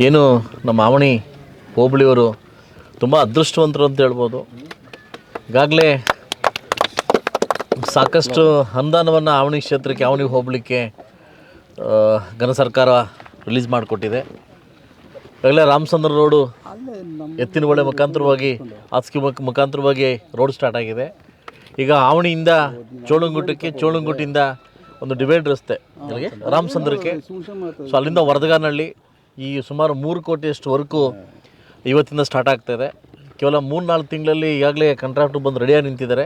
ಏನು ನಮ್ಮ ಆವಣಿ ಹೋಬಳಿಯವರು ತುಂಬ ಅದೃಷ್ಟವಂತರು ಅಂತ ಹೇಳ್ಬೋದು. ಈಗಾಗಲೇ ಸಾಕಷ್ಟು ಅನುದಾನವನ್ನು ಆವಣಿ ಕ್ಷೇತ್ರಕ್ಕೆ ಆವಣಿ ಆ, ಘನ ಸರ್ಕಾರ ರಿಲೀಸ್ ಮಾಡಿಕೊಟ್ಟಿದೆ. ಈಗಾಗಲೇ ರಾಮಚಂದ್ರ ರೋಡು ಎತ್ತಿನ ಹೊಳೆ ಮುಖಾಂತರವಾಗಿ ಹಾಸಿಗೆ ಮುಖ ಮುಖಾಂತರವಾಗಿ ರೋಡ್ ಸ್ಟಾರ್ಟ್ ಆಗಿದೆ. ಈಗ ಆವಣಿಯಿಂದ ಚೋಳಂಗುಟ್ಟಕ್ಕೆ ಚೋಳಂಗುಟ್ಟಿಂದ ಒಂದು ಡಿವೈಡ್ ರಸ್ತೆ ರಾಮಚಂದ್ರಕ್ಕೆ. ಸೊ ಅಲ್ಲಿಂದ ವರದಗಾನಹಳ್ಳಿ ಈ ಸುಮಾರು ಮೂರು ಕೋಟಿಯಷ್ಟು ವರ್ಕು ಇವತ್ತಿಂದ ಸ್ಟಾರ್ಟ್ ಆಗ್ತಾಯಿದೆ ಕೇವಲ ಮೂರು ನಾಲ್ಕು ತಿಂಗಳಲ್ಲಿ ಈಗಾಗಲೇ ಕಾಂಟ್ರಾಕ್ಟ್ ಬಂದು ರೆಡಿಯಾಗಿ ನಿಂತಿದ್ದಾರೆ.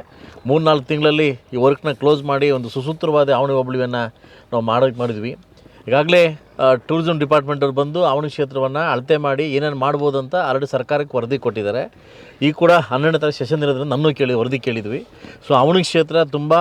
ಮೂರು ನಾಲ್ಕು ತಿಂಗಳಲ್ಲಿ ಈ ವರ್ಕ್ನ ಕ್ಲೋಸ್ ಮಾಡಿ ಒಂದು ಸುಸೂತ್ರವಾದ ಆವಣಿ ಹೋಬಳಿಯನ್ನು ನಾವು ಮಾಡೋಕ್ಕೆ ಮಾಡಿದ್ವಿ. ಈಗಾಗಲೇ ಟೂರಿಸಂ ಡಿಪಾರ್ಟ್ಮೆಂಟವ್ರು ಬಂದು ಆವಣಿ ಕ್ಷೇತ್ರವನ್ನು ಅಳತೆ ಮಾಡಿ ಏನೇನು ಮಾಡ್ಬೋದು ಅಂತ ಆಲ್ರೆಡಿ ಸರ್ಕಾರಕ್ಕೆ ವರದಿ ಕೊಟ್ಟಿದ್ದಾರೆ. ಈ ಕೂಡ ಹನ್ನೆರಡನೇ ತಾರೀಕು ಸೆಷನ್ ಇರೋದ್ರಿಂದ ನನ್ನೂ ಕೇಳಿ ವರದಿ ಕೇಳಿದ್ವಿ. ಸೊ ಆವಣಿ ಕ್ಷೇತ್ರ ತುಂಬ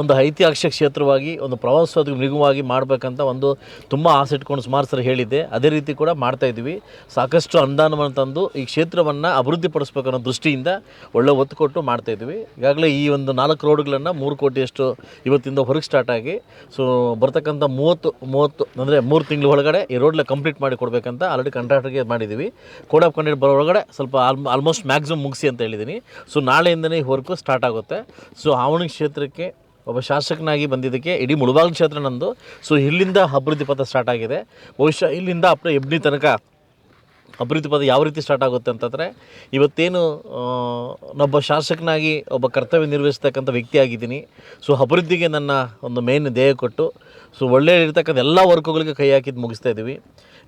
ಒಂದು ಐತಿಹಾಸಿಕ ಕ್ಷೇತ್ರವಾಗಿ, ಒಂದು ಪ್ರವಾಸೋದ್ಯಮ ನಿಗಮವಾಗಿ ಮಾಡಬೇಕಂತ ಒಂದು ತುಂಬ ಆಸೆ ಇಟ್ಕೊಂಡು ಸುಮಾರು ಸರಿ ಹೇಳಿದ್ದೆ. ಅದೇ ರೀತಿ ಕೂಡ ಮಾಡ್ತಾ ಇದ್ವಿ ಸಾಕಷ್ಟು ಅನುದಾನವನ್ನು ತಂದು ಈ ಕ್ಷೇತ್ರವನ್ನು ಅಭಿವೃದ್ಧಿಪಡಿಸ್ಬೇಕನ್ನೋ ದೃಷ್ಟಿಯಿಂದ ಒಳ್ಳೆ ಒತ್ತು ಕೊಟ್ಟು ಮಾಡ್ತಾ ಇದ್ವಿ ಈಗಾಗಲೇ ಈ ಒಂದು ನಾಲ್ಕು ರೋಡ್ಗಳನ್ನು ಮೂರು ಕೋಟಿಯಷ್ಟು ಇವತ್ತಿಂದ ಹೊರಗೆ ಸ್ಟಾರ್ಟ್ ಆಗಿ ಸೊ ಬರ್ತಕ್ಕಂಥ ಮೂವತ್ತು ಮೂವತ್ತು ಅಂದರೆ ಮೂರು ತಿಂಗಳ ಒಳಗಡೆ ಈ ರೋಡ್ಲ ಕಂಪ್ಲೀಟ್ ಮಾಡಿ ಕೊಡಬೇಕಂತ ಆಲ್ರೆಡಿ ಕಾಂಟ್ರಾಕ್ಟರ್ಗೆ ಮಾಡಿದ್ದೀವಿ. ಕೋಡ್ ಆಫ್ ಕಂಡಕ್ಟ್ ಬರೋ ಒಳಗಡೆ ಸ್ವಲ್ಪ ಆಲ್ಮ್ ಆಲ್ಮೋಸ್ಟ್ ಮ್ಯಾಕ್ಸಿಮಮ್ ಮುಗಿಸಿ ಅಂತ ಹೇಳಿದ್ದೀನಿ. ಸೊ ನಾಳೆಯಿಂದನೇ ಈ ವರ್ಕು ಸ್ಟಾರ್ಟ್ ಆಗುತ್ತೆ. ಸೊ ಆವಣಿ ಕ್ಷೇತ್ರಕ್ಕೆ ಒಬ್ಬ ಶಾಸಕನಾಗಿ ಬಂದಿದ್ದಕ್ಕೆ ಇಡೀ ಮುಳಬಾಗಿಲು ಕ್ಷೇತ್ರ ನಂದು. ಸೊ ಇಲ್ಲಿಂದ ಅಭಿವೃದ್ಧಿ ಪಥ ಸ್ಟಾರ್ಟ್ ಆಗಿದೆ. ಬಹುಶಃ ಇಲ್ಲಿಂದ ಅಪ್ಪ ಎಬ್ನಿ ತನಕ ಅಭಿವೃದ್ಧಿ ಪದ ಯಾವ ರೀತಿ ಸ್ಟಾರ್ಟ್ ಆಗುತ್ತೆ ಅಂತಂದರೆ, ಇವತ್ತೇನು ನೊಬ್ಬ ಶಾಸಕನಾಗಿ ಒಬ್ಬ ಕರ್ತವ್ಯ ನಿರ್ವಹಿಸ್ತಕ್ಕಂಥ ವ್ಯಕ್ತಿ ಆಗಿದ್ದೀನಿ. ಸೊ ಅಭಿವೃದ್ಧಿಗೆ ನನ್ನ ಒಂದು ಮೇನ್ ಧ್ಯೇಯ ಕೊಟ್ಟು ಸೊ ಒಳ್ಳೆಯ ಇರ್ತಕ್ಕಂಥ ಎಲ್ಲ ವರ್ಕುಗಳಿಗೆ ಕೈ ಹಾಕಿದ್ದು ಮುಗಿಸ್ತಾ ಇದ್ದೀವಿ.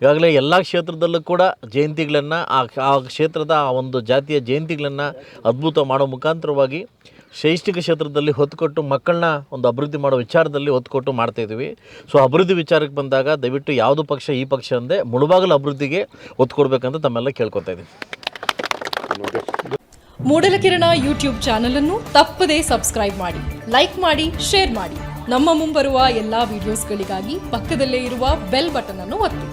ಈಗಾಗಲೇ ಎಲ್ಲ ಕ್ಷೇತ್ರದಲ್ಲೂ ಕೂಡ ಜಯಂತಿಗಳನ್ನು ಆ ಆ ಕ್ಷೇತ್ರದ ಆ ಒಂದು ಜಾತಿಯ ಜಯಂತಿಗಳನ್ನು ಅದ್ಭುತ ಮಾಡೋ ಮುಖಾಂತರವಾಗಿ ಶೈಕ್ಷಣಿಕ ಕ್ಷೇತ್ರದಲ್ಲಿ ಹೊತ್ತು ಕೊಟ್ಟು ಮಕ್ಕಳನ್ನ ಒಂದು ಅಭಿವೃದ್ಧಿ ಮಾಡೋ ವಿಚಾರದಲ್ಲಿ ಒತ್ತು ಕೊಟ್ಟು ಮಾಡ್ತಾ ಇದ್ದೀವಿ. ಸೊ ಅಭಿವೃದ್ಧಿ ವಿಚಾರಕ್ಕೆ ಬಂದಾಗ ದಯವಿಟ್ಟು ಯಾವುದು ಪಕ್ಷ ಈ ಪಕ್ಷ ಅಂದೆ ಮುಳುಬಾಗಲು ಅಭಿವೃದ್ಧಿಗೆ ಒತ್ತು ಕೊಡಬೇಕಂತ ತಮ್ಮೆಲ್ಲ ಕೇಳ್ಕೊತಾ ಇದ್ದೀನಿ. ಮೂಡಲಕಿರಣ ಯೂಟ್ಯೂಬ್ ಚಾನಲ್ ಅನ್ನು ತಪ್ಪದೇ ಸಬ್ಸ್ಕ್ರೈಬ್ ಮಾಡಿ, ಲೈಕ್ ಮಾಡಿ, ಶೇರ್ ಮಾಡಿ. ನಮ್ಮ ಮುಂಬರುವ ಎಲ್ಲಾ ವಿಡಿಯೋಸ್ಗಳಿಗಾಗಿ ಪಕ್ಕದಲ್ಲೇ ಇರುವ ಬೆಲ್ ಬಟನ್ ಅನ್ನು ಒತ್ತಿ.